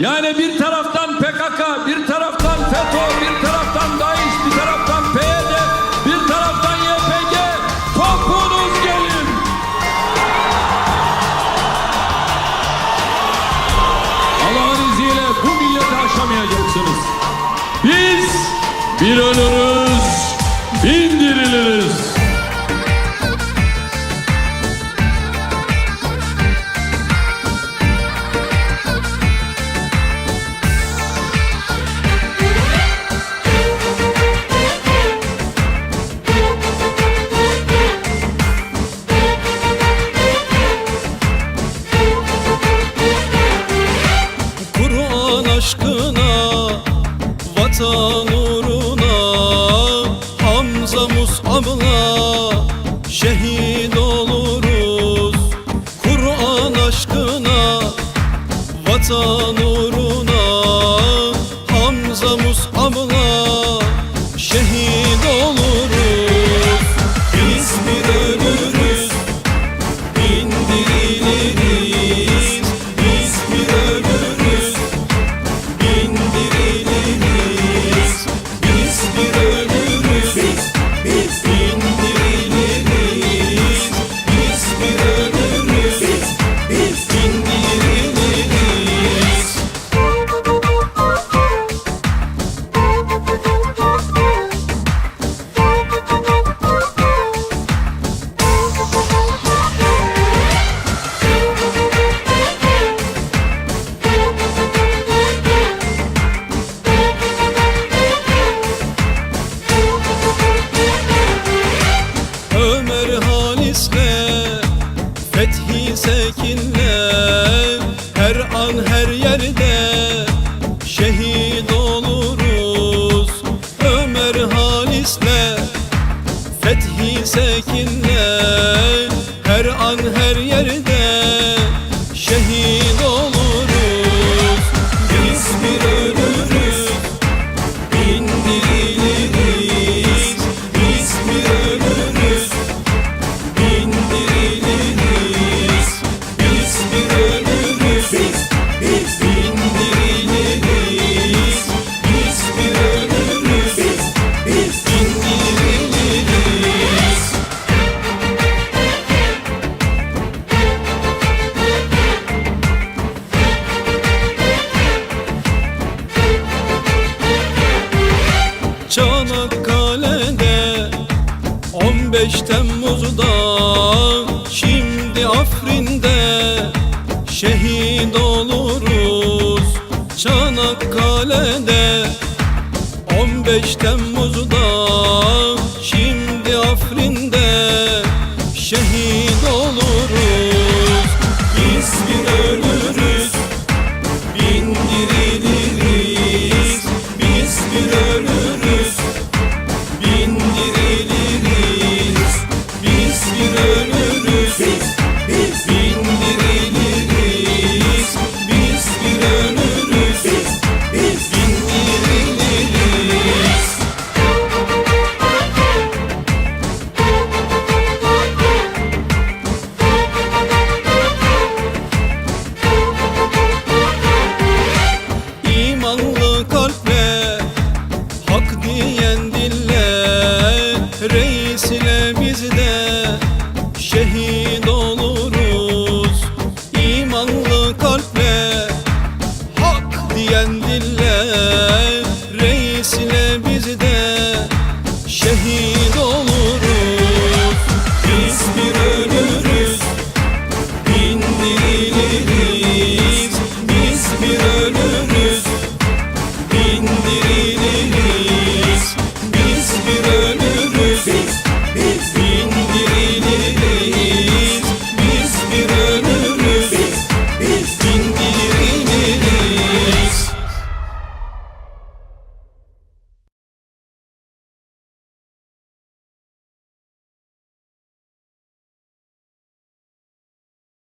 Yani bir taraftan PKK, bir taraftan FETÖ, bir taraftan DAEŞ, bir taraftan PYD, bir taraftan YPG. Topunuz gelin. Allah'ın izniyle bu milleti aşamayacaksınız. Biz bir ölürüz, Hamza Mus'ab'la şehit oluruz. Kur'an aşkına, vatan uğruna Halis'le Fethi Sekin'le Her an her yerde Şehit oluruz. Ömer Halis'le Fethi Sekin'le Her an her yerde 15 Temmuz'da Şimdi Afrin'de Şehit oluruz Çanakkale'de. 15 Temmuz'da Şimdi Afrin'de Şehit oluruz kanlı kalple Hak diyen dille Reisine bizde şehit olur.